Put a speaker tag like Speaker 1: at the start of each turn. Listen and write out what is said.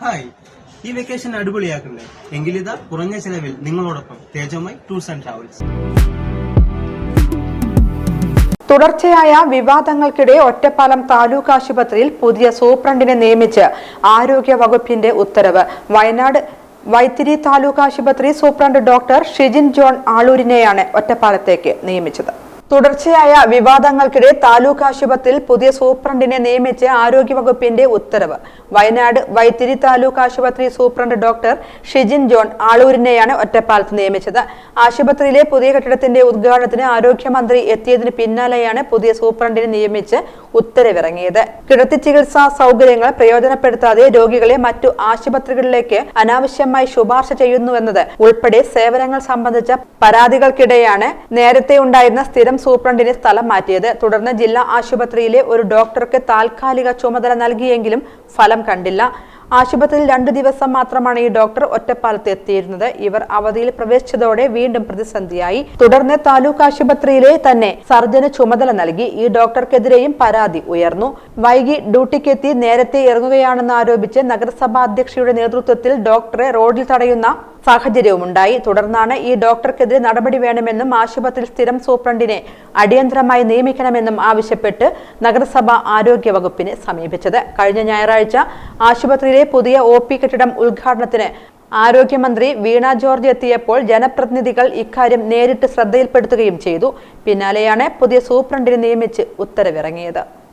Speaker 1: Hi. ഈ vacation അടിപൊളിയാക്കണ്ടേ? എങ്കിലിതാ കുറഞ്ഞ ചെലവിൽ നിങ്ങളോടൊപ്പം തേജമായി ടൂർസ് ആൻഡ് ട്രാവൽസ്.
Speaker 2: തുടർച്ചയായ വിവാദങ്ങൾക്കിടെ ഒറ്റപ്പാലം താലൂക്ക് ആശുപത്രിയിൽ പുതിയ സൂപ്രണ്ടിനെ നിയമിച്ച് ആരോഗ്യ വകുപ്പിന്റെ ഉത്തരവ്. വയനാട് വൈത്തിരി താലൂക്ക് ആശുപത്രി സൂപ്രണ്ട് ഡോക്ടർ ഷിജിൻ ജോൺ ആളൂരിനെയാണ് ഒറ്റപ്പാലത്തേക്ക് നിയമിച്ചത്. തുടർച്ചയായ വിവാദങ്ങൾക്കിടെ താലൂക്ക് ആശുപത്രിയിൽ പുതിയ സൂപ്രണ്ടിനെ നിയമിച്ച് ആരോഗ്യവകുപ്പിന്റെ ഉത്തരവ്. വയനാട് വൈത്തിരി താലൂക്ക് ആശുപത്രി സൂപ്രണ്ട് ഡോക്ടർ ഷിജിൻ ജോൺ ആളൂരിനെയാണ് ഒറ്റപ്പാലത്ത് നിയമിച്ചത്. ആശുപത്രിയിലെ പുതിയ കെട്ടിടത്തിന്റെ ഉദ്ഘാടനത്തിന് ആരോഗ്യമന്ത്രി എത്തിയതിന് പിന്നാലെയാണ് പുതിയ സൂപ്രണ്ടിനെ നിയമിച്ച് ഉത്തരവിറങ്ങിയത്. കിടത്തി ചികിത്സാ സൗകര്യങ്ങൾ പ്രയോജനപ്പെടുത്താതെ രോഗികളെ മറ്റു ആശുപത്രികളിലേക്ക് അനാവശ്യമായി ശുപാർശ ചെയ്യുന്നുവെന്നത് ഉൾപ്പെടെ സേവനങ്ങൾ സംബന്ധിച്ച പരാതികൾക്കിടെയാണ് നേരത്തെ ഉണ്ടായിരുന്ന സ്ഥിരം സൂപ്രണ്ടിനെ സ്ഥലം മാറ്റിയത്. തുടർന്ന് ജില്ലാ ആശുപത്രിയിലെ ഒരു ഡോക്ടർക്ക് താൽക്കാലിക ചുമതല നൽകിയെങ്കിലും ഫലം കണ്ടില്ല. ആശുപത്രിയിൽ രണ്ടു ദിവസം മാത്രമാണ് ഈ ഡോക്ടർ ഒറ്റപ്പാലത്ത് എത്തിയിരുന്നത്. ഇവർ അവധിയിൽ പ്രവേശിച്ചതോടെ വീണ്ടും പ്രതിസന്ധിയായി. തുടർന്ന് താലൂക്ക് ആശുപത്രിയിലെ തന്നെ സർജന് ചുമതല നൽകി. ഈ ഡോക്ടർക്കെതിരെയും പരാതി ഉയർന്നു. വൈകി ഡ്യൂട്ടിക്കെത്തി നേരത്തെ ഇറങ്ങുകയാണെന്ന് ആരോപിച്ച് നഗരസഭാ അധ്യക്ഷയുടെ നേതൃത്വത്തിൽ ഡോക്ടറെ റോഡിൽ തടയുന്ന സാഹചര്യവുമുണ്ടായി. തുടർന്നാണ് ഈ ഡോക്ടർക്കെതിരെ നടപടി വേണമെന്നും ആശുപത്രി സ്ഥിരം സൂപ്രണ്ടിനെ അടിയന്തരമായി നിയമിക്കണമെന്നും ആവശ്യപ്പെട്ട് നഗരസഭ ആരോഗ്യ വകുപ്പിനെ സമീപിച്ചത്. കഴിഞ്ഞ ഞായറാഴ്ച ആശുപത്രിയിലെ പുതിയ ഒ കെട്ടിടം ഉദ്ഘാടനത്തിന് ആരോഗ്യമന്ത്രി വീണ ജോർജ് എത്തിയപ്പോൾ ജനപ്രതിനിധികൾ ഇക്കാര്യം നേരിട്ട് ശ്രദ്ധയിൽപ്പെടുത്തുകയും ചെയ്തു. പിന്നാലെയാണ് പുതിയ സൂപ്രണ്ടിനെ നിയമിച്ച് ഉത്തരവിറങ്ങിയത്.